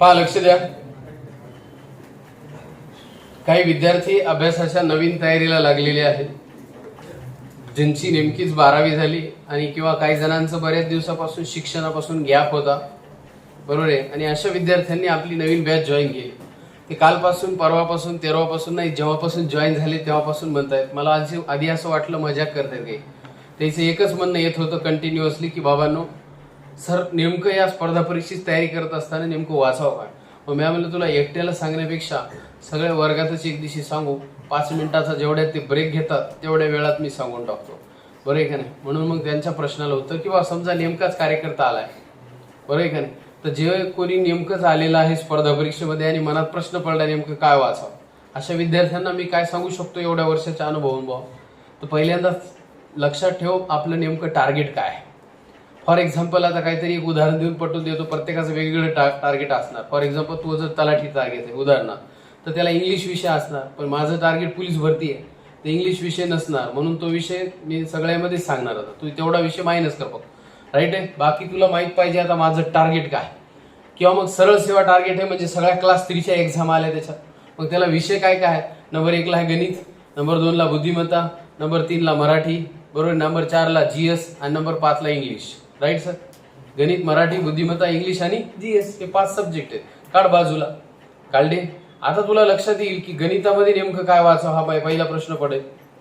पहा लक्ष द्या. काही विद्यार्थी अभ्यासाच्या नवीन तयारीला लागलेले आहेत. ज्यांची नेमकीच बारावी झाली आणि किंवा काही जणांचं बऱ्याच दिवसापासून शिक्षणापासून गॅप होता. बरोबर आहे? आणि अशा विद्यार्थ्यांनी आपली नवीन बॅच जॉईन केली. ते कालपासून परवापासून तेरवापासून नाही जेव्हापासून जॉईन झाले तेव्हापासून म्हणतायत. मला आधी आधी असं वाटलं मजाक करतायत काही. त्याचं एकच म्हणणं येत होतं कंटिन्युअसली की बाबांनो सर नेमकं या स्पर्धा परीक्षेची तयारी करत असताना नेमकं वाचावं काय? मग मी म्हणलं तुला एकट्याला सांगण्यापेक्षा सगळ्या वर्गातच एक दिवशी सांगू. पाच मिनिटाचा जेवढ्या ते ब्रेक घेतात तेवढ्या वेळात मी सांगून टाकतो. बरं आहे का नाही? म्हणून मग त्यांच्या प्रश्नाला होतं किंवा समजा नेमकाच कार्यकर्ता आलाय. बरं आहे का नाही? तर जे कोणी नेमकंच आलेलं आहे स्पर्धा परीक्षेमध्ये आणि मनात प्रश्न पडला नेमकं काय वाचावं? अशा विद्यार्थ्यांना मी काय सांगू शकतो एवढ्या वर्षाच्या अनुभवानुभव तर पहिल्यांदाच लक्षात ठेव आपलं नेमकं टार्गेट काय आहे? फॉर एक्झाम्पल आता काहीतरी एक उदाहरण देऊन पटवून देतो. प्रत्येकाचं वेगवेगळं टा टार्गेट असणार. फॉर एक्झाम्पल तू जर तलाठी टार्गेट आहे उदाहरणार्थ. तर त्याला इंग्लिश विषय असणार. पण माझं टार्गेट पोलीस भरती आहे तर इंग्लिश विषय नसणार. म्हणून तो विषय मी सगळ्यामध्येच सांगणार आता तू तेवढा विषय मायनस कर फक्त. राईट आहे? बाकी तुला माहीत पाहिजे आता माझं टार्गेट काय. किंवा मग सरळ सेवा टार्गेट आहे म्हणजे सगळ्या क्लास थ्रीच्या एक्झाम आल्या त्याच्यात. मग त्याला विषय काय काय आहे? नंबर एकला आहे गणित नंबर दोनला बुद्धिमत्ता नंबर तीनला मराठी बरोबर? नंबर चारला जी एस आणि नंबर पाचला इंग्लिश राईट सर गणित मराठी बुद्धिमत्ता इंग्लिश आणि जी एस हे पाच सब्जेक्ट आहेत. काढ बाजूला. काढले? आता तुला लक्षात येईल की गणितामध्ये नेमकं काय वाचावं हा पहिला प्रश्न पडेल.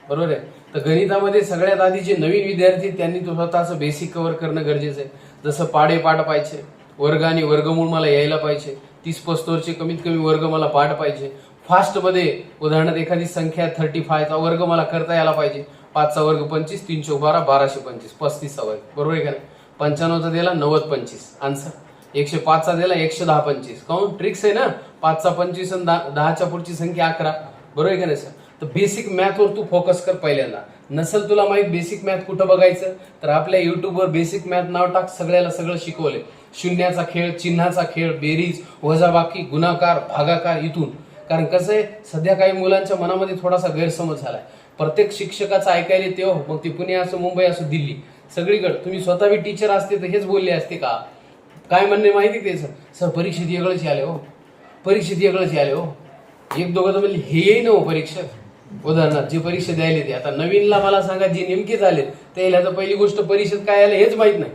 बरोबर आहे? तर गणितामध्ये सगळ्यात आधी जे नवीन विद्यार्थी त्यांनी तो स्वतःचं बेसिक कव्हर करणं गरजेचं आहे. जसं पाडे पाठ पाहिजे. वर्ग आणि वर्गमूळ मला यायला पाहिजे. तीस पस्तोरचे कमीत कमी वर्ग मला पाठ पाहिजे. फास्टमध्ये उदाहरणार्थ एखादी संख्या थर्टी फायचा वर्ग मला करता यायला पाहिजे. पाचचा वर्ग पंचवीस तीनशे बारा बाराशे पंचवीस पस्तीसचा वर्ग. बरोबर आहे का नाही? पंच्याण्णवचा दिला नव्वद पंचवीस. आन्सर एकशे पाचचा दिला एकशे दहा पंचवीस. काऊन ट्रिक्स आहे ना? पाचचा पंचवीस आणि दहा- दहाच्या पुढची संख्या अकरा. बरोबर आहे का नाही सर तर बेसिक मॅथवर तू फोकस कर पहिल्यांदा. नसेल तुला माहीत बेसिक मॅथ कुठं बघायचं? तर आपल्या युट्यूबवर बेसिक मॅथ नाव टाक सगळ्याला सगळं शिकवले शून्याचा खेळ चिन्हाचा खेळ बेरीज वजाबाकी गुणाकार भागाकार इथून. कारण कसं आहे सध्या काही मुलांच्या मनामध्ये थोडासा गैरसमज झालाय. प्रत्येक शिक्षकाचं ऐकायला तेव्हा मग ते पुणे असो मुंबई असो दिल्ली. सगळीकडे. तुम्ही स्वतः बी टीचर असते तर हेच बोलले असते का? काय म्हणणे माहिती ते? सर सर परीक्षेत वेगळंच आले हो. परीक्षेत वेगळंच आले हो. एक दोघं तर म्हणजे हे येई ना हो परीक्षा उदाहरणार्थ जे परीक्षा द्यायला ते. आता नवीनला मला सांगा जे नेमके झाले त्याला तर पहिली गोष्ट परीक्षेत काय आलं हेच माहीत नाही.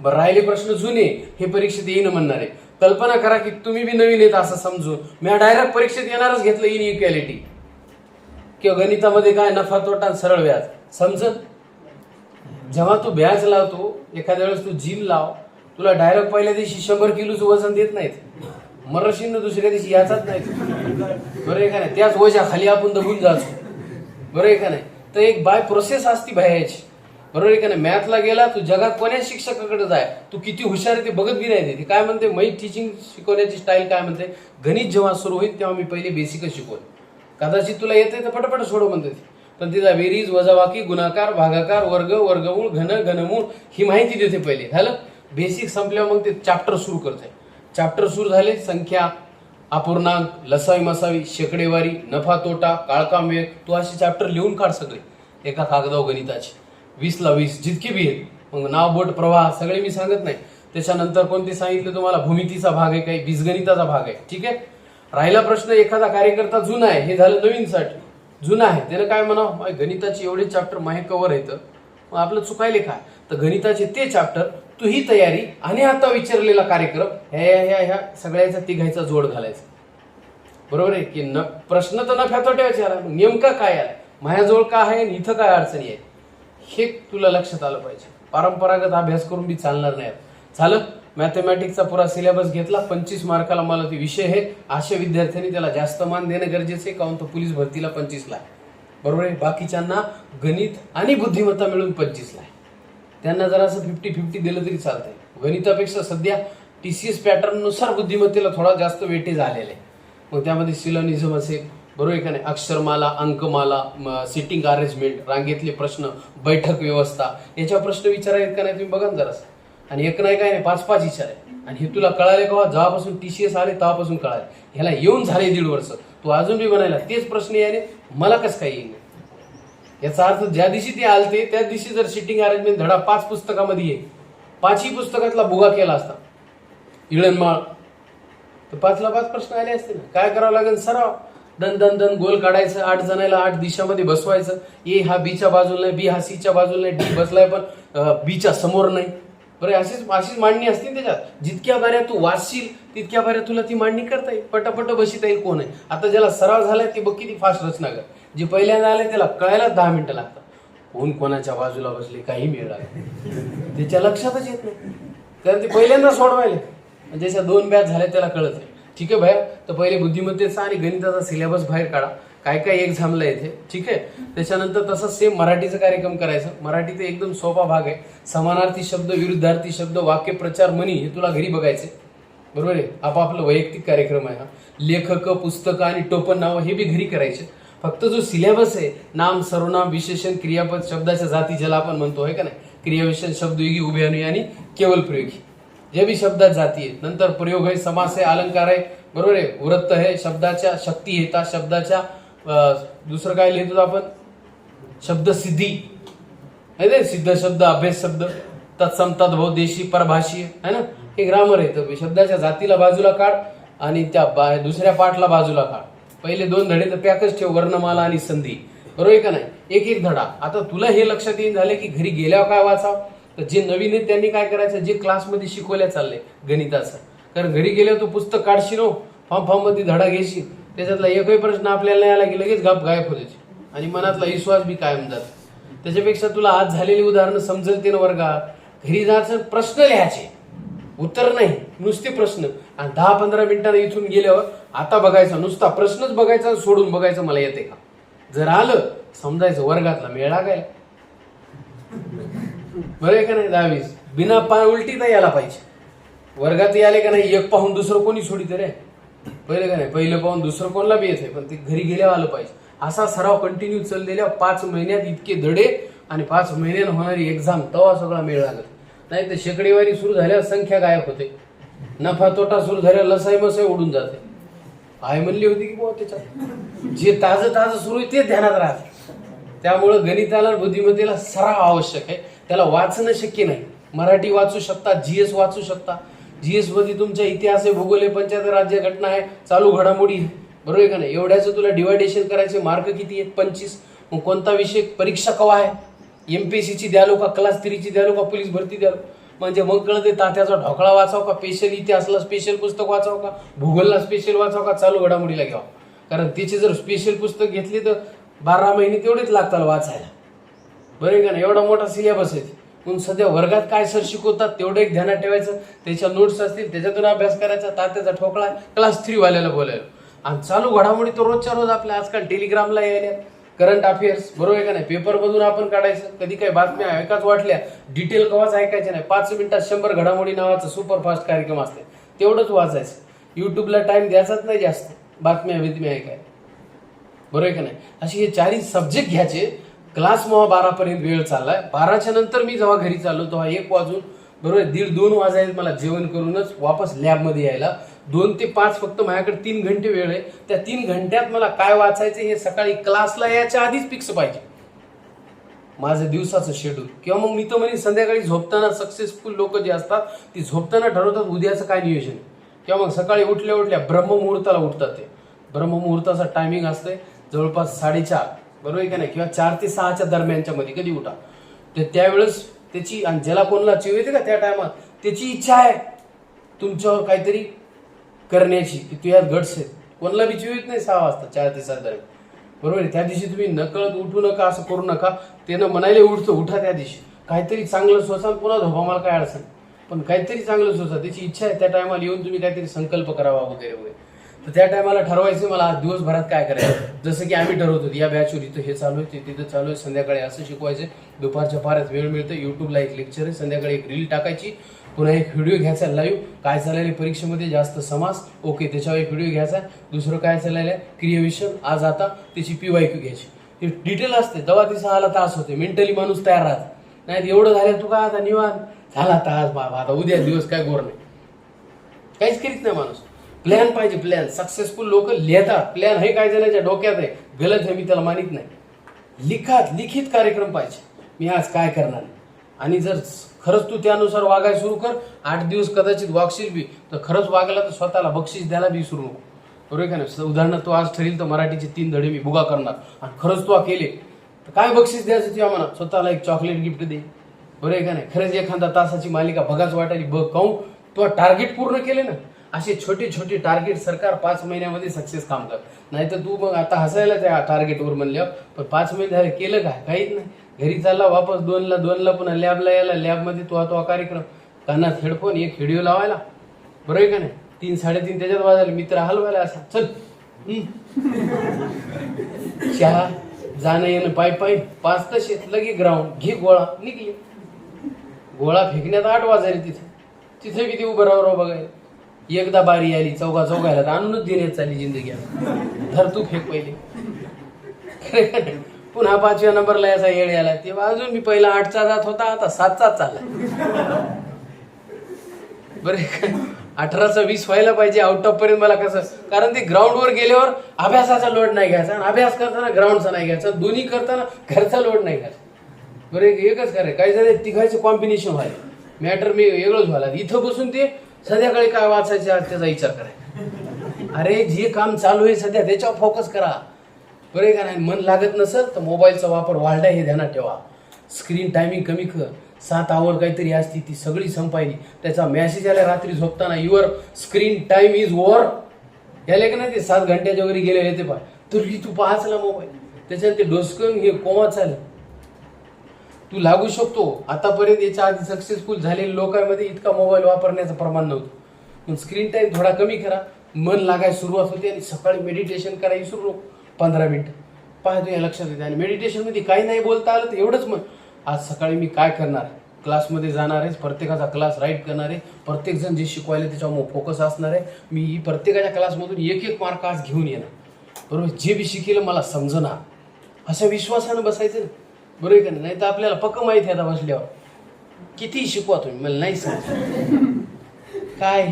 बरं राहिले प्रश्न जुने हे परीक्षेत येईन म्हणणार. आहे कल्पना करा की तुम्ही बी नवीन येत असं समजून. मी डायरेक्ट परीक्षेत येणारच घेतलं इन इक्वॅलिटी किंवा गणितामध्ये काय नफा तोटा सरळ व्याज. समजत? जेव्हा तू ब्याज लावतो एखाद्या वेळेस तू जिम लाव तुला डायरेक्ट पहिल्या दिवशी शंभर किलोचं वजन देत नाहीत. मरशीन दुसऱ्या दिवशी याचाच नाही बरं आहे का नाही? त्याच वजा खाली आपण दबून जातो. बरं आहे का नाही? तर एक बाय प्रोसेस असती बाहेरची. बरोबर आहे का नाही? मॅथला गेला तू जगात कोण्या शिक्षकाकडे जाय? तू किती हुशार आहे ते बघत बी नाही ते काय म्हणते? मै टीचिंग शिकवण्याची स्टाईल काय म्हणते? गणित जेव्हा सुरू होईल तेव्हा मी पहिले बेसिकच शिकवलं कदाचित तुला येते तर पटपट सोडव म्हणते पण तिचा बेरीज वजावाकी गुणाकार भागाकार वर्ग वर्गमूळ घन घनमूळ ही माहिती देते पहिले. झालं? बेसिक संपल्यावर मग ते चॅप्टर सुरू करते. चॅप्टर सुरू झाले संख्या अपूर्णांक लसावी मसावी शेकडेवारी नफा तोटा काळकाम वेग तू असे चॅप्टर लिहून काढ सगळे. एका कागदाव गणिताचे. वीसला वीस जितके बी आहेत. मग नाव बोट प्रवाह सगळे मी सांगत नाही. त्याच्यानंतर कोणते सांगितले तुम्हाला? भूमितीचा भाग आहे काही बीजगणिताचा भाग आहे. ठीक आहे? राहिला प्रश्न एखादा कार्यकर्ता जुना आहे. हे झालं नवीनसाठी. जुना आहे. त्यानं काय म्हणावं? गणिताचे एवढे चॅप्टर माहे कवर येतं मग आपलं चुकायले काय तर गणिताचे ते चॅप्टर तू ही तयारी आणि आता विचारलेला कार्यक्रम ह्या ह्या ह्या सगळ्याचा तिघायचा जोड घालायचा. बरोबर आहे की न? प्रश्न तर नफ्या ठेवायचे आला नेमका काय आला माझ्याजवळ काय आहे आणि इथं काय अडचणी आहे? हे तुला लक्षात आलं पाहिजे. परंपरागत अभ्यास करून बी चालणार नाही. झालं? मॅथमॅटिक्सचा पुरा सिलेबस घेतला पंचवीस मार्काला मला ते विषय आहे अशा विद्यार्थ्यांनी त्याला जास्त मान देणं गरजेचं आहे काहून तो पोलीस भरतीला पंचवीसला आहे. बरोबर आहे? बाकीच्यांना गणित आणि बुद्धिमत्ता मिळून पंचवीसला आहे. त्यांना जरासं फिफ्टी फिफ्टी दिलं तरी चालतंय. गणितापेक्षा सध्या टी सी एस पॅटर्ननुसार बुद्धिमत्तेला थोडा जास्त वेटेज आलेला आहे मग त्यामध्ये सिलोनिझम असेल बरोबर आहे का नाही? अक्षरमाला अंकमाला सिटिंग अरेंजमेंट रांगेतले प्रश्न बैठक व्यवस्था याच्यावर प्रश्न विचारायत का नाही तुम्ही बघा ना जरासं. आणि एक नाही काय नाही पाच पाच इच्छा आहे. आणि हे तुला कळाले का? जेव्हापासून टी सी एस आले तेव्हापासून कळाले. ह्याला येऊन झाले दीड वर्ष. तू अजून बी म्हणायला तेच प्रश्न याने मला कसं काय येईल? याचा अर्थ ज्या दिवशी ते आलते त्या दिवशी जर सिटिंग अरेंजमेंट धडा पाच पुस्तकामध्ये येईल. पाचही पुस्तकातला बुगा केला असता. इळणमाळ तर पाचला पाच प्रश्न आले असते ना. काय करावं लागेल? सराव. दन दन दन गोल काढायचं आठ जणाला आठ दिशामध्ये बसवायचं. ए हा बीच्या बाजूला नाही बी हा सीच्या बाजूला नाही डी बसलाय पण बीच्या समोर नाही. बरं अशीच अशीच मांडणी असते त्याच्यात. जितक्या बऱ्या तू वाचशील तितक्या बऱ्या तुला ती मांडणी करता येईल. पटापट बसिता येईल कोण आहे आता ज्याला सराव झालाय ते बघ किती फास्ट रचना कर जे पहिल्यांदा आले त्याला कळायला दहा मिनिटं लागतात. कोण कोणाच्या बाजूला बसले काही मिळणार त्याच्या लक्षातच येत नाही. कारण ते पहिल्यांदा सोडवायले. आणि ज्याच्या दोन बॅच झाल्या त्याला कळत नाही. ठीक आहे भाई तर पहिले बुद्धिमत्तेचा आणि गणिताचा सिलेबस बाहेर काढा. काय काय एक्झामला येते ठीक आहे? त्याच्यानंतर तसंच सेम मराठीचा कार्यक्रम करायचं. मराठी ते एकदम सोपा भाग आहे. समानार्थी शब्द विरुद्धार्थी शब्द वाक्य प्रचार म्हणी हे तुला घरी बघायचे. बरोबर आहे? आपापलं वैयक्तिक कार्यक्रम आहे हा. लेखक पुस्तकं आणि टोपण नावं हे बी घरी करायचे. फक्त जो सिलेबस आहे नाम सर्वनाम विशेषण क्रियापद शब्दाच्या जाती ज्याला आपण म्हणतो आहे का नाही? क्रियाविशेषण शब्दयोगी उभे अनुय आणि केवळ प्रयोगी. जे बी शब्दात जाती आहेत. नंतर प्रयोग आहे समास आहे अलंकार आहे. बरोबर आहे? वृत्त आहे शब्दाच्या शक्ती येतात शब्दाच्या दुसरं काय लिहितो आपण? शब्द सिद्धी. आहे ना? सिद्ध शब्द अभ्यास शब्द. तत्सम तद्भव देशी परभाषी. आहे ना? हे ग्रामर आहे. तर शब्दाच्या जातीला बाजूला काढ आणि त्या बा- दुसऱ्या पाठला बाजूला काढ. पहिले दोन धडे तर त्यातच ठेव वर्णमाला आणि संधी. बरोबर आहे का नाही? एक एक धडा. आता तुला हे लक्षात येईन झाले की घरी गेल्यावर काय वाचाव? तर जे नवीन आहेत त्यांनी काय करायचं? जे क्लासमध्ये शिकवल्या चाललंय गणिताचं. कारण घरी गेल्यावर तू पुस्तक काढशील हो. फॉर्म फॉर्ममध्ये धडा घेशील. त्याच्यातला एकही प्रश्न आपल्याला नाही आला की लगेच गाप गायब होते आणि मनातला विश्वास बी कायम जातो. त्याच्यापेक्षा तुला आज झालेली उदाहरणं समजेल ते ना वर्गात. घरी जायचं प्रश्न लिहायचे. उत्तर नाही नुसते प्रश्न. आणि दहा पंधरा मिनिटांना इथून गेल्यावर आता बघायचा नुसता प्रश्नच बघायचा सोडून बघायचं मला येते का? जर आलं समजायचं वर्गातला मेळ लागायला. बरं आहे का नाही दहावीस? बिना पाय उलटी नाही यायला पाहिजे. वर्गात आले का नाही एक पाहून दुसरं कोणी सोडित रे? पहिलं काय नाही? पहिलं पाहून दुसरं कोणला बी येते पण ते घरी गेल्यावर आलं पाहिजे. असा सराव कंटिन्यू चाललेल्या पाच महिन्यात इतके धडे आणि पाच महिन्यानं होणारी एक्झाम तवा सगळा मेळ लागत नाही तर शेकडेवारी सुरू झाल्यावर संख्या गायब होते. नफा तोटा सुरू झाल्यावर लसाई मसाई उडून जाते. आय म्हणली होती की बुवा त्याच्यात जे ताजं ताजं सुरू आहे ते ध्यानात राहते. त्यामुळं गणिताला बुद्धिमत्तेला सराव आवश्यक आहे. त्याला वाचणं शक्य नाही. मराठी वाचू शकता जीएस वाचू शकता. जीएसमध्ये तुमच्या इतिहास आहे भूगोल आहे पंचायत राज्य घटना आहे चालू घडामोडी आहे. बरोबर आहे का नाही? एवढ्याचं तुला डिवायडेशन करायचे मार्क किती आहेत? पंचवीस. मग कोणता विषय? परीक्षा कवा आहे? एम पी एस सीची द्यालो का क्लास थ्रीची द्यालो का पोलीस भरती द्यालो म्हणजे मग कळते तात्याचा ढोकळा वाचाव का? स्पेशल इतिहासला स्पेशल पुस्तक वाचाव का? भूगोलला स्पेशल वाचाव का? चालू घडामोडीला घ्यावं. कारण तिची जर स्पेशल पुस्तक घेतली तर बारा महिने तेवढेच लागतात वाचायला. बरं आहे का नाही? एवढा मोठा सिलेबस आहे. मग सध्या वर्गात काय सर शिकवतात तेवढं एक ध्यानात ठेवायचं. त्याच्या नोट्स असतील त्याच्यातून अभ्यास करायचा तात्याचा ठोकळा क्लास थ्रीवाल्याला बोलायला. आणि चालू घडामोडी तर रोजच्या रोज आपल्या आजकाल टेलिग्रामला यायला करंट अफेअर्स बरोबर आहे का नाही? पेपर मधून आपण काढायचं. कधी काही बातम्या ऐकाच वाटल्या डिटेल कवाच ऐकायचे नाही. पाच मिनिटात शंभर घडामोडी नावाचा सुपरफास्ट कार्यक्रम असते तेवढंच वाचायचं युट्यूबला टाइम द्यायचाच नाही जास्त. बातम्या बितम्या ऐकाय बरोबर आहे का नाही? असे हे चारही सब्जेक्ट घ्यायचे क्लास मग बारापर्यंत वेळ चाललाय. बाराच्या नंतर मी जेव्हा घरी चाललो तेव्हा एक वाजून बरोबर दीड दोन वाजायला मला जेवण करूनच वापस लॅबमध्ये यायला. दोन ते पाच फक्त माझ्याकडे तीन घंटे वेळ आहे. त्या तीन घंट्यात मला काय वाचायचं हे सकाळी क्लासला यायच्या आधीच फिक्स पाहिजे. माझं दिवसाचं शेड्यूल किंवा मग मी तर म्हणे संध्याकाळी झोपताना सक्सेसफुल लोक जे असतात ती झोपताना ठरवतात उद्याचं काय नियोजन किंवा मग सकाळी उठल्या उठल्या ब्रह्ममुहूर्ताला उठतात ते. ब्रह्ममुहूर्ताचा टायमिंग असते जवळपास साडेचार. बरोबर आहे का नाही? किंवा चार ते सहाच्या दरम्यानच्या मध्ये कधी उठा. तर त्यावेळेस त्याची आणि ज्याला कोणाला चिव येते का त्या टायमात त्याची इच्छा आहे तुमच्यावर काहीतरी करण्याची की तू यात घडस आहेत कोणाला बी चिव येत नाही सहा वाजता चार ते सहा दरम्यान. बरोबर आहे? त्या दिवशी तुम्ही नकळत उठू नका असं करू नका. त्यानं म्हणायला उठतं उठा त्या दिवशी. काहीतरी चांगलं सोसाल पुन्हा झोपा मला काय अडचण पण काहीतरी चांगलं सोसा त्याची इच्छा आहे त्या टायमाला येऊन तुम्ही काहीतरी संकल्प करावा वगैरे वगैरे. तर त्या टायमाला ठरवायचं मला आज दिवसभरात काय करायचं? जसं की आम्ही ठरवतो या बॅचवर इथं हे चालू आहे ते तिथं चालू आहे संध्याकाळी असं शिकवायचं. दुपारच्या फारच वेळ मिळतं युट्यूबला एक लेक्चर आहे संध्याकाळी एक रील टाकायची पुन्हा एक व्हिडिओ घ्यायचा लाईव्ह काय चाललेलं आहे परीक्षेमध्ये? जास्त समास? ओके त्याच्यावर एक व्हिडिओ घ्यायचा. दुसरं काय चाललेलं आहे आज आता त्याची पी वाय क्यू घ्यायची. हे डिटेल असते तेव्हा ती सहाला तास होते मेंटली माणूस तयार राहत. नाही एवढं झालं तू काय आता निवांत? झाला तास बाबा आता उद्या दिवस काय गोर नाही. काहीच करीत नाही माणूस. प्लॅन पाहिजे प्लॅन सक्सेसफुल लोक लिहितात. प्लॅन हे काय जणांच्या डोक्यात आहे. गलत आहे मी त्याला मानित नाही. लिखात लिखित कार्यक्रम पाहिजे. मी आज काय करणार? आणि जर खरंच तू त्यानुसार वागायला सुरू कर आठ दिवस कदाचित वागशील बी तर खरंच वागला तर स्वतःला बक्षीस द्यायला बी सुरू नको. बरोबर आहे का नाही? उदाहरणार्थ तू आज ठरेल तर मराठीचे तीन धडे मी बुगा करणार. आणि खरंच तू केले तर काय बक्षीस द्यायचं तुझ्या मनात स्वतःला एक चॉकलेट गिफ्ट दे. बरोबर आहे का नाही? खरंच एखादा तासाची मालिका बघाच वाटायची बघ काहून? तू टार्गेट पूर्ण केले ना. असे छोटे छोटे टार्गेट सरकार पाच महिन्यामध्ये सक्सेस काम कर नाहीतर तू मग आता हसायला त्या टार्गेटवर म्हणल्यावर पण पाच महिने झाले केलं काय? काहीच नाही. घरी चालला वापस दोनला दोनला पुन्हा लॅबला यायला लॅबमध्ये तो तो कार्यक्रम. कानात हेडफोन एक व्हिडिओ लावायला. बरोबर आहे का नाही? तीन साडेतीन त्याच्यात वाजायला मित्र हलवायला असा चल. चहा जाणं येणं पाय पाय. पाच तसे लगे ग्राउंड घे गोळा. निघले. गोळा फेकण्यात आठ वाजायला तिथे. तिथे किती उभं राहावं राव बघायला. एकदा बारी आली चौघा चौघायला तर आणूनच देण्यात चालली जिंदगी आता. धर तू फेक पहिले. पुन्हा पाचव्या नंबरला याचा येळ आला. तेव्हा अजून मी पहिला आठचा जात होता आता सातचा चालला. बरे अठराचा वीस व्हायला पाहिजे आउट ऑफ पर्यंत मला कसं कारण ते ग्राउंडवर गेल्यावर अभ्यासाचा लोड नाही घ्यायचा आणि अभ्यास करताना ग्राउंडचा नाही घ्यायचा. दोन्ही करताना घरचा लोड नाही घ्यायचा. बरं एकच खरं काही जण तिघायचं कॉम्बिनेशन व्हायला. मॅटर मी वेगळंच व्हायला. इथं बसून ते संध्याकाळी काय वाचायचं त्याचा विचार करायचा अरे जे काम चालू आहे सध्या त्याच्यावर फोकस करा. बरं आहे का नाही? मन लागत नसेल तर मोबाईलचा वापर वाढला हे ध्यानात ठेवा. स्क्रीन टायमिंग कमी कर. सात आवर काहीतरी असती ती सगळी संपायली. त्याचा मेसेज आला रात्री झोपताना your screen time is over याले का नाही ते सात घंट्याच्या वगैरे गेले येते पाय तरी तू पाहचला मोबाईल त्याच्यात ते डोसकन हे कोमा चालेल तू लागू शकतो. आतापर्यंत याच्या आधी सक्सेसफुल झालेल्या लोकांमध्ये इतका मोबाईल वापरण्याचं प्रमाण नव्हतं. पण स्क्रीन टाईम थोडा कमी करा. मन लागायला सुरुवात होते आणि सकाळी मेडिटेशन करायला सुरू पंधरा मिनटं. पाहतो या लक्षात येते. आणि मेडिटेशनमध्ये काही नाही बोलता आलं तर एवढंच मग आज सकाळी मी काय करणार? क्लासमध्ये जाणार आहे. प्रत्येकाचा क्लास राईट करणार आहे. प्रत्येकजण जे शिकवायला त्याच्यावर फोकस असणार आहे. मी प्रत्येकाच्या क्लासमधून एक एक मार्क आज घेऊन येणार. बरोबर? जे बी शिकेलं मला समजणार. अशा विश्वासानं बसायचं ना. बरोबर आहे का नाही? तर आपल्याला पक्क माहिती आहे आता बसल्यावर. किती शिकवा तुम्ही? मला नाही सांग काय?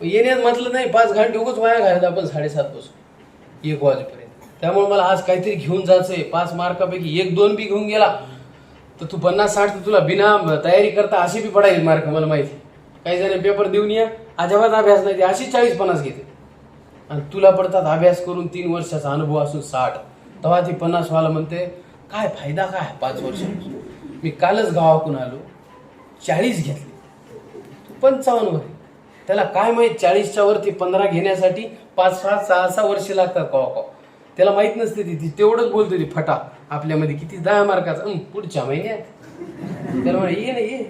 येण्यात म्हटलं नाही पाच घंटे उगच वाया घालत आपण साडेसात पासून एक वाजेपर्यंत. त्यामुळे मला आज काहीतरी घेऊन जायचंय. पाच मार्कापैकी एक दोन बी घेऊन गेला. तर तू पन्नास साठ तर तुला बिना तयारी करता असे बी पडायचे मार्क मला माहिती काही जण पेपर देऊन या. अजिबात अभ्यास नाही. अशी चाळीस पन्नास घेते. आणि तुला पडतात अभ्यास करून तीन वर्षाचा अनुभव असून साठ. तेव्हा ती पन्नास वाला म्हणते काय फायदा काय? पाच वर्ष. मी कालच गावाकून आलो. चाळीस घेतली. पंचावन्न वर त्याला काय माहीत चाळीसच्या वरती पंधरा घेण्यासाठी पाच सहा सहा सहा वर्ष लागतात कवा कवा. त्याला माहीत नसते ती. ती तेवढंच बोलतो ती फटा आपल्यामध्ये किती दहा मार्काचा पुढच्या महिन्यात. त्याला म्हणे ये ना ये.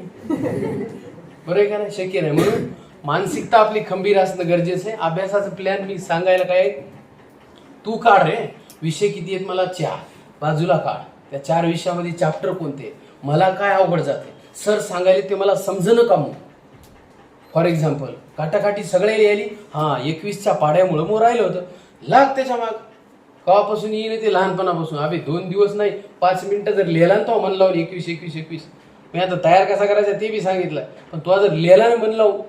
बरं आहे का नाही? शक्य नाही. म्हणून मानसिकता आपली खंबीर असणं गरजेचं आहे. अभ्यासाचं प्लॅन मी सांगायला काय तू काढ रे. विषय किती आहेत मला? चार. बाजूला काढ. त्या चार विषयामध्ये चॅप्टर कोणते? मला काय अवघड जाते? सर सांगायला ते मला समजणं का मग फॉर एक्झाम्पल काटाकाठी सगळे लिहिली हां एकवीसच्या पाड्यामुळं मग राहिलं होतं. लाग त्याच्या माग. कवापासून येईन ते? लहानपणापासून. अभि दोन दिवस नाही. पाच मिनटं जर लिहिला ना तो मन लावून एकवीस एकवीस एकवीस. मी आता तयार कसा करायचा ते बी सांगितलं. पण तो जर लिहिला ना मन लावू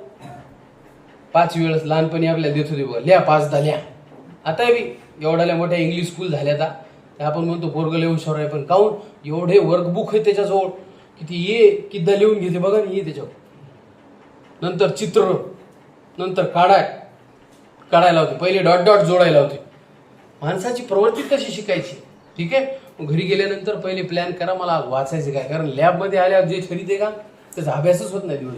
पाच वेळेस लहानपणी आपल्या देत होते बघा लिहा पाच दहा लिहा. आता बी एवढ्याल्या मोठ्या इंग्लिश स्कूल झाल्या आता आपण म्हणतो पोरगं हुशार आहे पण काऊन? एवढे वर्कबुक आहे त्याच्याजवळ. की ती ये किद्दा लिहून घेते बघा ना ये त्याच्यावर. नंतर चित्र नंतर काढाय काढायला होते पहिले डॉट डॉट जोडायला होते माणसाची प्रवृत्ती कशी शिकायची? ठीक आहे? मग घरी गेल्यानंतर पहिले प्लॅन करा मला वाचायचं काय? कारण लॅबमध्ये आल्यावर जे खरीदे का त्याचा अभ्यासच होत नाही दिवस.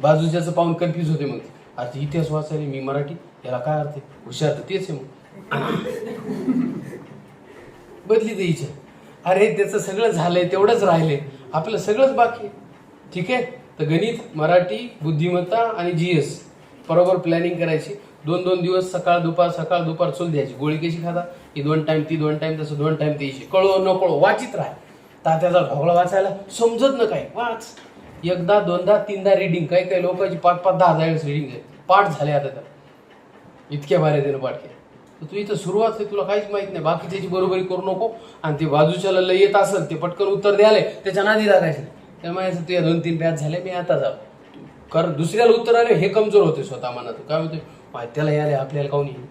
बाजूच्याचं पाहून कन्फ्यूज होते मग. आता इतिहास वाचायला मी मराठी याला काय अर्थ हुशार तर तेच आहे मग. बदली द्यायची. अरे त्याचं सगळं झालंय तेवढंच राहिले आपलं सगळंच बाकी आहे. ठीक आहे? तर गणित मराठी बुद्धिमत्ता आणि जी एस बरोबर प्लॅनिंग करायची. दोन दोन दिवस सकाळ दुपार सकाळ दुपार चूल द्यायची. गोळी कशी खाता? ही दोन टाइम ती दोन टाइम तसं दोन टाइम द्यायची कळो न कळो वाचित राहा. तात्याचा ढोकळा वाचायला समजत न काय वाच. एकदा दोनदा तीनदा रिडिंग काही काही लोकांची पाच पाच दहा हजार रिडिंग आहे पाठ झाले आता तर. इतक्या भारी त्यानं पाठ केलं. तू इथं सुरुवात आहे तुला काहीच माहीत नाही. बाकी त्याची बरोबरी करू नको. आणि ते बाजूच्याला लय येत असेल ते पटकन उत्तर द्यायला त्याच्या नादी लागायचं. त्यामुळे असं तुझ्या दोन तीन बॅच झाले मी आता जाऊ. कारण दुसऱ्याला उत्तर आले हे कमजोर होते स्वतः मनात. काय होते त्याला यायला आपल्याला काऊन येईल?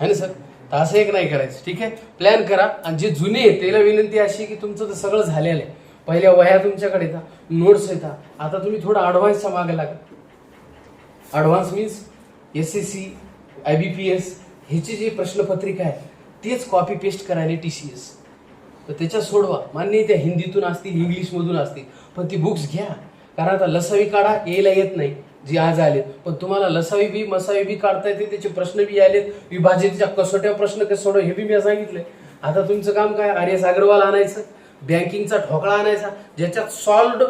है ना सर? तर असं एक नाही करायचं ठीक आहे? प्लॅन करा. आणि जे जुने आहे त्याला विनंती अशी की तुमचं तर सगळं झालेलं आहे. पहिल्या वह्या तुमच्याकडे येतात नोट्स येतात. आता तुम्ही थोडं ॲडव्हान्सच्या मागे लागा. Advance means S S C I B P S ह्याची जी प्रश्नपत्रिका आहे तीच कॉपी पेस्ट करायला टी सी एस तर त्याच्यात सोडवा. मान्य त्या हिंदीतून असतील इंग्लिशमधून असतील. पण ती बुक्स घ्या. कारण आता लसावी काढा यायला येत नाही. जी आज आलेत. पण तुम्हाला लसावी बी मसावी बी काढता येते त्याचे प्रश्न बी आलेत विभाजितच्या कसोट्या प्रश्न कसे सोडव हे बी मी सांगितलंय. आता तुमचं काम काय? आर एस अग्रवाल आणायचं बँकिंगचा ठोकळा आणायचा ज्याच्यात सॉल्व्ड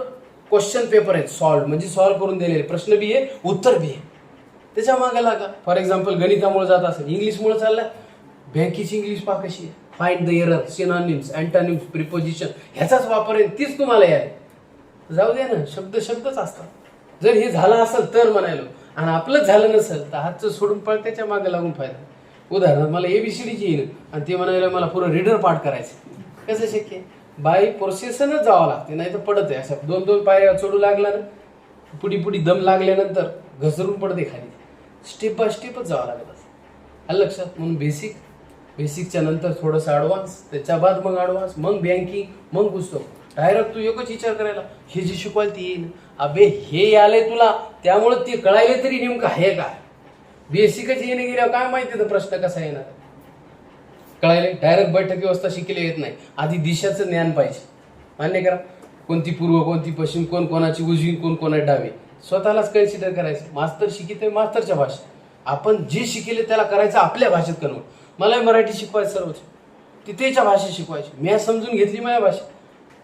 क्वेश्चन पेपर आहेत. सॉल्व म्हणजे सॉल्व्ह करून दिलेले. प्रश्न बी आहे उत्तर बी आहे. त्याच्यामागे लागा. फॉर एक्झाम्पल गणितामुळे जात असेल इंग्लिशमुळे चाललं बँकेची इंग्लिश पा कशी आहे. Find the error synonyms antonyms preposition ह्याचाच वापर आहे तीच तुम्हाला याय जाऊ दे ना शब्द शब्दच असतात. जर हे झालं असेल तर म्हणायलो आणि आपलंच झालं नसेल तर हातचं सोडून पळत्याच्या मागे लागून फायदा. उदाहरणार्थ मला एबीसीडीची येईल आणि ते म्हणायला मला पुरं रीडर पाठ करायचं कसं शक्य आहे? बाय प्रोसेसनच जावं लागते नाही तर पडत आहे. असं दोन दोन पायऱ्या चढू लागला ना पुढी पुढी दम लागल्यानंतर घसरून पडते खाली. स्टेप बाय स्टेपच जावं लागत असं. आलं लक्षात? म्हणून बेसिक बेसिकच्या नंतर थोडंसं ॲडव्हान्स त्याच्या बाद मग ॲडव्हान्स मग बँकिंग मग पुस्तक. डायरेक्ट तू एकच विचार करायला हे जे शिकवायला ती येईल अबे हे आलंय तुला त्यामुळे ते कळायले तरी नेमकं आहे काय? बेसिकच येणे गेल्यावर काय माहिती तर प्रश्न कसा येणार? कळायले? डायरेक्ट बैठक व्यवस्था शिकले येत नाही. आधी दिशाचं ज्ञान पाहिजे. मान्य करा? कोणती पूर्व कोणती पश्चिम कोण कोणाची उजवी कोण कोणा डावी. स्वतःलाच कन्सिडर करायचं. मास्तर शिकित मास्तरच्या भाषेत. आपण जे शिकले त्याला करायचं आपल्या भाषेत कन्वर्ट मला मराठी शिकवायचं सर्वच. ती त्याच्या भाषेत शिकवायची. मी समजून घेतली माझ्या भाषेत.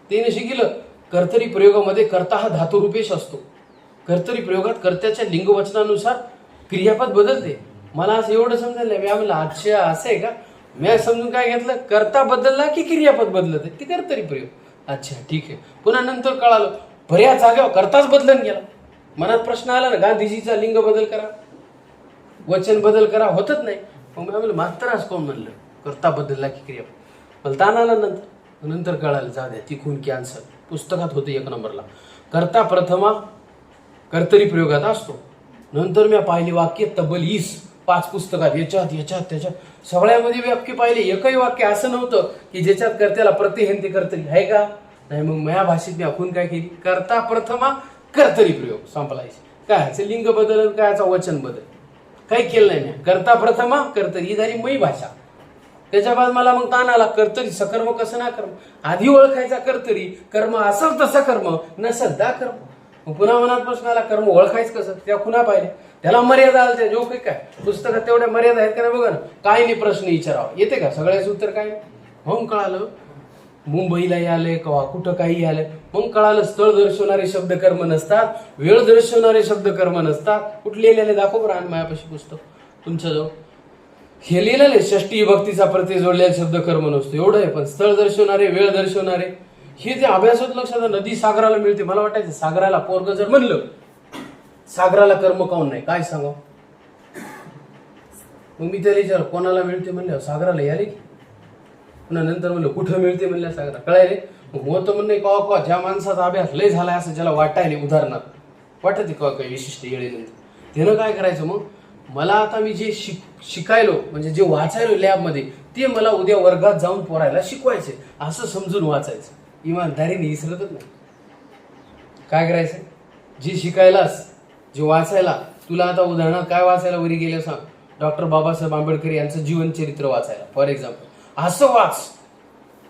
त्याने शिकलं कर्तरी प्रयोगामध्ये कर्ता हा धातुरूपेश असतो. कर्तरी प्रयोगात कर्त्याच्या लिंगवचनानुसार क्रियापद बदलते. मला असं एवढं समजायला मी आम्हाला आजचे असं आहे का? मी समजून काय घेतलं? कर्ता बदलला की क्रियापद बदलत? आहे ते कर्तरी प्रयोग. अच्छा ठीक आहे. पुन्हा नंतर कळालं. बऱ्याच जागेवर कर्ताच बदलून गेला. मनात प्रश्न आला ना गांधीजीचा लिंग बदल करा. वचन बदल करा होतच नाही. मग मी म्हणलं आज कोण म्हणलं? कर्ता बदलला की क्रिया. मला ताण आला नंतर. नंतर कळालं जाऊ द्या ती खून कॅन्सर पुस्तकात होतं एक नंबरला. कर्ता प्रथमा कर्तरी प्रयोगात असतो. नंतर मी पाहिली वाक्य तब्बल ईस. पाच पुस्तकात याच्यात याच्यात त्याच्यात. सगळ्यामध्ये मी वाक्य पाहिले. एकही वाक्य असं नव्हतं की ज्याच्यात कर्त्याला प्रतिहेंती कर्तरी. आहे का? नाही मग माझ्या भाषेत मी आखून काय केली? कर्ता प्रथमा कर्तरी प्रयोग संपलायचे काय लिंग बदल आणि काय याचं वचन बदल? काही केलं नाही मी. करता प्रथमा कर्तरी ही झाली मयी भाषा. त्याच्या बाद मला मग ताण आला कर्तरी सकर्म कसं ना कर्म? आधी ओळखायचा कर्तरी कर्म असल तसं कर्म नसल दा कर्म. मग पुन्हा मनात प्रश्न आला कर्म ओळखायचं कसं? त्या खुना पाहिले? त्याला मर्यादा आल्या त्या जो काही काय? पुस्तकात तेवढ्या मर्यादा आहेत का नाही बघा ना? काय नाही प्रश्न विचारावा. येते का? सगळ्याच उत्तर काय? म्हणून कळालं. मुंबईलाही आले किंवा कुठं काही आले. मग कळालं स्थळ दर्शवणारे शब्द कर्म नसतात वेळ दर्शवणारे शब्द कर्म नसतात. कुठं लिहिलेले दाखव बरं आणि मायापाशी पुस्तक. तुमच्याजवळ. हे लिहिलेलं आहे. षष्टी भक्तीचा प्रत्यय जोडलेला शब्द कर्म नसतो. एवढं आहे पण स्थळ दर्शवणारे वेळ दर्शवणारे हे जे अभ्यासात लक्षात नदी सागराला मिळते. मला वाटायचं सागराला पोरग जर म्हणलं सागराला कर्म काऊन नाही? काय सांगा मग मी त्याला विचार कोणाला मिळते म्हणलं? सागराला याले की? पुन्हा नंतर म्हणलं कुठं मिळते म्हणलं सागरा कळायले? मग होतं म्हणणे कॉ कॉ ज्या माणसाचा अभ्यास लय झाला असं ज्याला वाटायले उदाहरणार्थ वाटते कॉ काही विशिष्ट येळेनंतर त्यानं काय करायचं मग? मला आता मी जे शिक शिकायलो म्हणजे जे वाचायलो लॅबमध्ये ते मला उद्या वर्गात जाऊन पोरायला शिकवायचे असं समजून वाचायचं. इमानदारीने विसरतच नाही. काय करायचं जे शिकायलास जे वाचायला तुला आता उदाहरणार्थ काय वाचायला वरी गेलं सांग. डॉक्टर बाबासाहेब आंबेडकर यांचं जीवनचरित्र वाचायला फॉर एक्झाम्पल. असं वाच.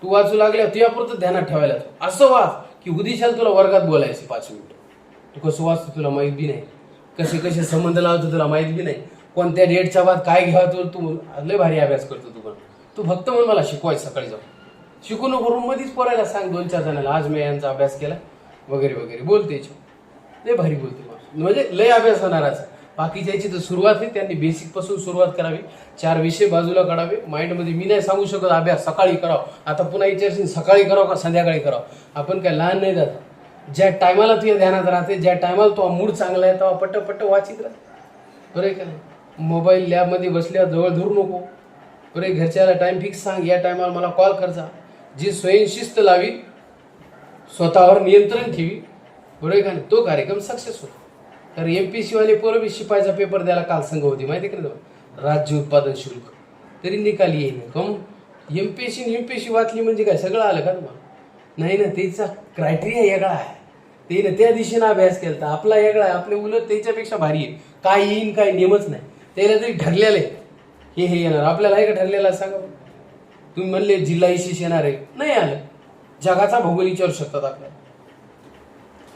तू वाचू लागल्या तुझ्यापुरतं ध्यानात ठेवायला असं वाच की उदिशाला तुला वर्गात बोलायचं पाच मिनिट. तू कसं वाचतो तुला माहीत बी नाही. कसे कसे संबंध लावतो तुला माहीत बी नाही. कोणत्या डेटच्या बाद काय घ्यावा तू तू लय भारी अभ्यास करतो तू पण. तू फक्त म्हणून मला शिकवायचं सकाळी जाऊन. शिकू नको रूम मध्येच पोरायला सांग दोन चार जणांना आज मी यांचा अभ्यास केला. वगैरे वगैरे. बोलते लय भारी बोलते म्हणजे लय अभ्यास होणाराच. बाकीच्या याची तर सुरुवात आहे त्यांनी बेसिकपासून सुरुवात करावी. चार विषय बाजूला काढावे. माइंडमध्ये मी नाही सांगू शकत अभ्यास सकाळी करावं. आता पुन्हा विचारशील सकाळी करावं का संध्याकाळी करावं? आपण काय लहान नाही जात. ज्या टायमाला तुझ्या ध्यानात राहते ज्या टायमाला तो मूड चांगला आहे तेव्हा पट्ट पट्ट वाचित राह. बरं आहे का नाही? मोबाईल लॅबमध्ये बसल्यावर जवळ धरू नको. बरे घरच्याला टाइम फिक्स सांग. या टायमाला मला कॉल करजा जी. स्वयंशिस्त लावी स्वतःवर नियंत्रण ठेवी. बरोबर आहे का नाही? तो कार्यक्रम सक्सेस होतो कारण एम पी सीवाले पोरं बी शिपायचा पेपर द्यायला काल संघ होती माहिती का राज्य उत्पादन शुल्क. तरी निकाली येईन कम M P S C M P S C वाचली म्हणजे काय? सगळं आलं का तुम्हाला? नाही ना त्याचा क्रायटेरिया वेगळा आहे. ते त्या दिशेनं अभ्यास केला तर आपला वेगळा आहे. आपले उलट त्याच्यापेक्षा भारी आहे. काय येईन काय नेमच नाही. त्याला तरी ठरलेलं आहे. हे हे येणार. आपल्याला आहे का ठरलेलं सांगा तुम्ही म्हणले जिल्हा इशिष येणार आहे. नाही आलं. जगाचा भौगोलिक विचारू शकतात आपल्याला.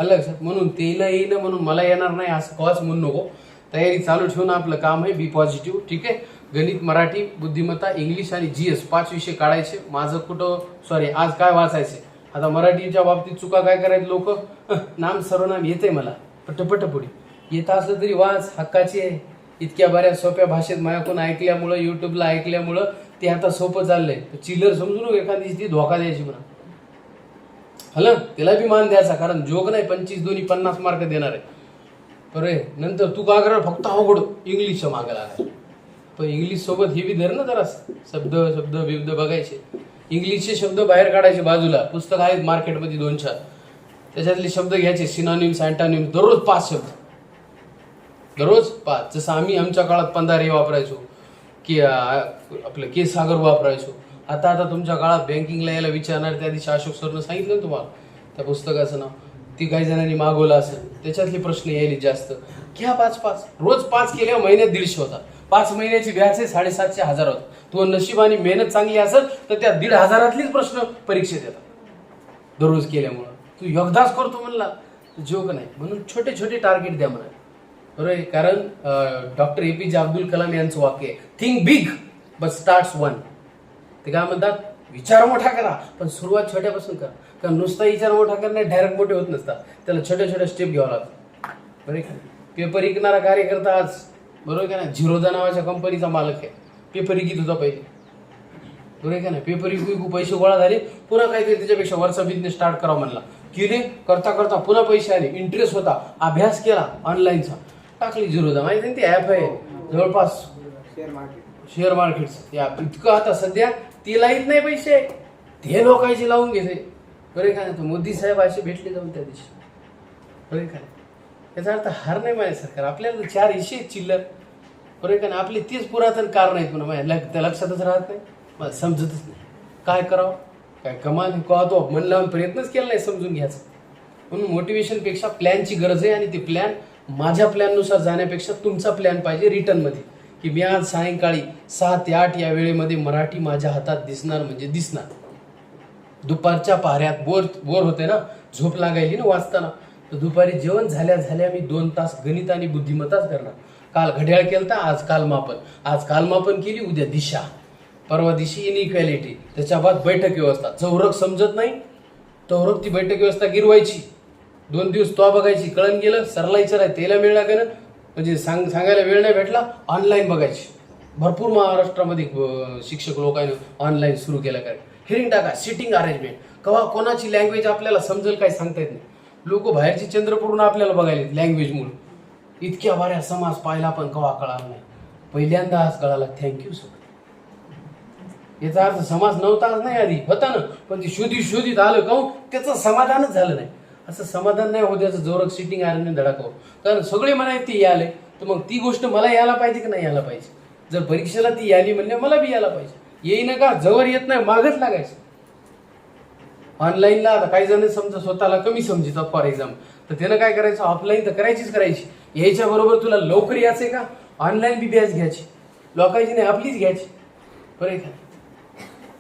आलं लक्षात म्हणून तेला येईन म्हणून मला येणार नाही असं कॉस म्हणू नको. तयारी चालू ठेवून आपलं काम आहे बी पॉझिटिव्ह ठीक आहे? गणित मराठी बुद्धिमत्ता इंग्लिश आणि जी एस पाच विषय काढायचे. माझं कुठं सॉरी आज काय वाचायचे? आता मराठीच्या बाबतीत चुका काय करायचे लोक? नाम सर्वनाम येते मला. पटपट पुढे. येत असलं तरी वाच हक्काची आहे. इतक्या बऱ्याच सोप्या भाषेत माझ्याकडून ऐकल्यामुळं युट्यूबला ऐकल्यामुळं ते आता सोपं चाललंय. तर चिल्लर समजू नको हो, एखादी ती धोका द्यायची म्हणा. हलं त्याला बी मान द्यायचा कारण जोग नाही पंचवीस दोन्ही पन्नास मार्क देणार आहे. बरे नंतर तू का करा फक्त अवघड इंग्लिशच्या मागे लागाय पण इंग्लिश सोबत हे बी धर ना जरा शब्द शब्द बिब्द बघायचे. इंग्लिशचे शब्द बाहेर काढायचे बाजूला. पुस्तक आहेत मार्केटमध्ये दोन चार त्याच्यातले शब्द घ्यायचे सिनॉनिम्स अँटॉनिम्स दररोज पाच शब्द. दररोज पाच. जसं आम्ही आमच्या काळात पंधारे वापरायचो की आपलं केसागर वापरायचो. आता आता तुमच्या काळात बँकिंगला यायला विचारणार त्या दिवशी अशोक सरनं सांगितलं ना तुम्हाला त्या पुस्तकाचं नाव ती काही जणांनी मागवलं असेल त्याच्यातले प्रश्न यायले जास्त. घ्या पाच पाच. रोज पाच केल्यावर महिन्यात दीडशे होता पाच महिन्याची व्याज आहे साडेसातशे हजार होत तो नशीब आणि मेहनत चांगली असेल तर त्या दीड हजारातलीच प्रश्न परीक्षेत येतात. दररोज केल्यामुळं. तू योगदास करतो म्हणला जोक नाही. म्हणून छोटे छोटे टार्गेट द्या म्हणा बरोबर आहे? कारण डॉक्टर ए पी जे अब्दुल कलाम यांचं वाक्य आहे think big but starts one ते काय म्हणतात? विचार मोठा करा पण सुरुवात छोट्यापासून करा. कारण नुसता विचार मोठा करणे डायरेक्ट मोठे होत नसतात. त्याला छोट्या छोट्या स्टेप घ्यावं लागतं. बरोबर आहे का पेपर विकणारा कार्यकर्ता आज बरोबर आहे का ना झिरोदा नावाच्या कंपनीचा मालक आहे. पेपर विकित होता पहिले. बरोबर का नाही? पेपर विकू विकू पैसे गोळा झाले. पुन्हा काहीतरी त्याच्यापेक्षा वरचा बिझनेस स्टार्ट करा म्हणला. केले करता करता पुन्हा पैसे आले. इंटरेस्ट होता. अभ्यास केला ऑनलाईनचा टाकली झिरोदा माहिती ती ॲप आहे? जवळपास. शेअर मार्केट शेअर मार्केट या इतकं आता सध्या तिला येत नाही पैसे. ते लोकांशी लावून घेते. बरे का नाही? मोदी साहेब असे भेटले जाऊन त्या दिवशी. बरे का याचा अर्थ हार नाही माझ्या सरकार. आपल्याला चार इशे चिल्लर. बरे का नाही? आपले तीच पुरातन कारण आहेत म्हणून माझ्या लग- त्या लक्षातच राहत नाही. मला समजतच नाही. काय करावं? काय कमाल कळतो मन लावून प्रयत्नच केला नाही समजून घ्यायचा. म्हणून मोटिवेशनपेक्षा प्लॅनची गरज आहे आणि ती प्लॅन माझ्या प्लॅननुसार जाण्यापेक्षा तुमचा प्लॅन पाहिजे रिटर्नमध्ये की मी आज सायंकाळी सहा ते आठ या वेळेमध्ये मराठी माझ्या हातात दिसणार म्हणजे दिसणार. दुपारच्या पाऱ्यात बोर बोर होते ना झोप लागायली ना वाचताना. तर दुपारी जेवण झाल्या झाल्या मी दोन तास गणित आणि बुद्धिमत्ताच करणार. काल घड्याळ केलता आज कालमापन आज कालमापन केली उद्या दिशा. परवा दिवशी इनइक्वॅलिटी त्याच्या बाद बैठक व्यवस्था. चौरक समजत नाही. चौरक ती बैठक व्यवस्था गिरवायची. दोन दिवस तो बघायची. कळण गेलं सरला विचाराय त्याला मिळणार लागेल. म्हणजे सांग सांगायला वेळ नाही भेटला ऑनलाईन बघायची. भरपूर महाराष्ट्रामध्ये शिक्षक लोकांनी ऑनलाईन सुरू केलं काय हिरिंग टाका सिटिंग अरेंजमेंट कवा कोणाची लँग्वेज आपल्याला समजेल काय सांगता येत नाही. लोक बाहेरची चंद्रपूरून आपल्याला बघायला लँग्वेजमुळे इतक्या बऱ्या समाज पाहिला पण कवा कळाला नाही. पहिल्यांदा आज कळाला थँक्यू सर याचा अर्थ समाज नव्हताच नाही आधी होता ना. पण ते शोधित शोधित आलं काहून? त्याचं समाधानच झालं नाही. असं समाधान नाही होत याचं जोरक सिटिंग आरने धडाकाव कारण सगळे म्हणायचे ते याले. तर मग ती गोष्ट मला यायला पाहिजे की नाही यायला पाहिजे? जर परीक्षेला ती याली म्हणजे मला बी यायला पाहिजे. येई ना जवळ येत नाही मागच लागायचं. ऑनलाईनला आता काही जण समजा स्वतःला कमी समजतात फॉर एक्झाम्पल तर त्यानं काय करायचं? ऑफलाईन तर करायचीच करायची. यायच्या बरोबर तुला लवकर यायचंय का? ऑनलाईन बी बॅच घ्यायची. लोकांची नाही आपलीच घ्यायची. बरं का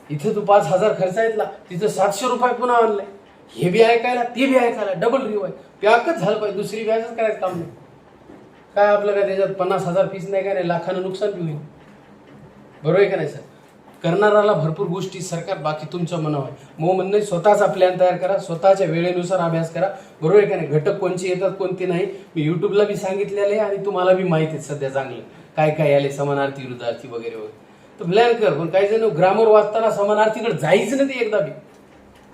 इथं तू पाच हजार खर्च येतला तिथं सातशे रुपये पुन्हा ऑनलाईन हे बी ऐकायला ते बी ऐकायला. डबल रिवाय प्याकच झालं पाहिजे. दुसरी व्याजच करायचं काम नाही. काय आपलं काय त्याच्यात पन्नास हजार फीस नाही काय नाही लाखानं नुकसान बी होईल. बरोबर आहे का नाही सर? करणाराला भरपूर गोष्टी सरकार बाकी तुमचं मनावर आहे. मग म्हणणं स्वतःचा प्लॅन तयार करा स्वतःच्या वेळेनुसार अभ्यास करा. बरोबर आहे का नाही? घटक कोणते येतात कोणते नाही? मी युट्यूबला बी सांगितलेले आहे आणि तुम्हाला बी माहिती आहे सध्या चांगलं. काय काय आले समानार्थी विरुद्धार्थी वगैरे वगैरे. तर प्लॅन कर पण काही जण ग्रामर वाचताना समानार्थीकडे जायचं ना ते एकदा बी.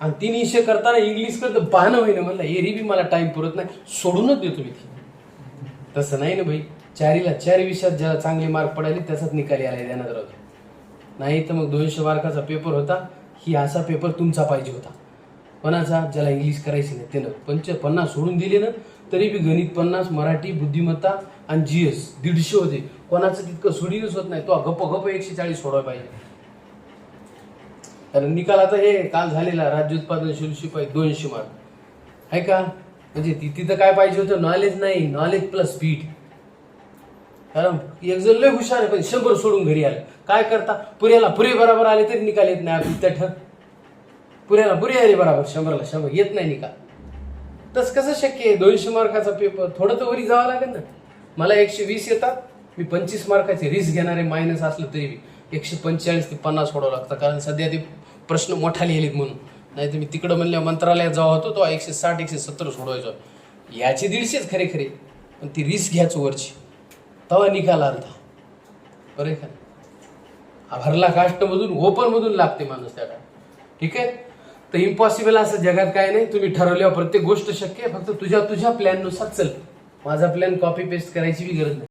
आणि तिने इशे करताना इंग्लिश करत पाहणं होईना. म्हणलं एरी बी मला टाईम पुरत नाही. सोडूनच देतो मी ती तसं नाही ना भाई. चारीला चार विषयात ज्याला चांगले मार्क पडाले त्याचाच निकाल यायला देण्यात राहतो नाही तर मग दोनशे मार्काचा पेपर होता. ही असा पेपर तुमचा पाहिजे होता. कोणाचा ज्याला इंग्लिश करायची नाही त्यानं. पंच पन्नास सोडून दिले ना तरी बी गणित पन्नास मराठी बुद्धिमत्ता आणि जी एस दीडशे होते. कोणाचं तितकं सोडीनच होत नाही. तो गप्प गप्प एकशे चाळीस सोडायला पाहिजे. कारण निकाल आता हे काल झालेला राज्य उत्पादन शुल्क पाहिजे दोनशे मार्क. आहे का? म्हणजे ती तिथं काय पाहिजे होतं? नॉलेज नाही. नॉलेज प्लस स्पीड कारण एक जण लय हुशार आहे पण शंभर सोडून घरी आलं. काय करता? पुऱ्याला पुरे बरोबर आले तरी निकाल येत नाही. आपली ठर पुऱ्याला पुरे आले बरोबर. शंभरला शंभर. येत नाही निकाल. तस कसं शक्य आहे? दोनशे मार्काचा पेपर थोडं तर वरी जावं लागेल ना. मला एकशे वीस येतात. मी पंचवीस मार्काचे रिस्क घेणारे मायनस असलं तरी एकशे पंचेचाळीस ते पन्नास सोडावं लागतं. कारण सध्या ते प्रश्न मोठा लिहिलेत म्हणून. नाही तर मी तिकडं म्हणल्या मंत्रालयात जेव्हा होतो तो एकशे साठ एकशे सत्तर सोडवायचो. याचे दीडशेच खरे खरे पण ती रिस्क घ्यायचो वरची. तेव्हा निकाल आलता. बरं का? भरला काष्टमधून ओपनमधून लागते माणूस त्याला. ठीक आहे? तर इम्पॉसिबल असं जगात काय नाही. तुम्ही ठरवल्यावर प्रत्येक गोष्ट शक्य आहे. फक्त तुझ्या तुझ्या प्लॅननुसार चल. माझा प्लॅन कॉपी पेस्ट करायची बी गरज नाही.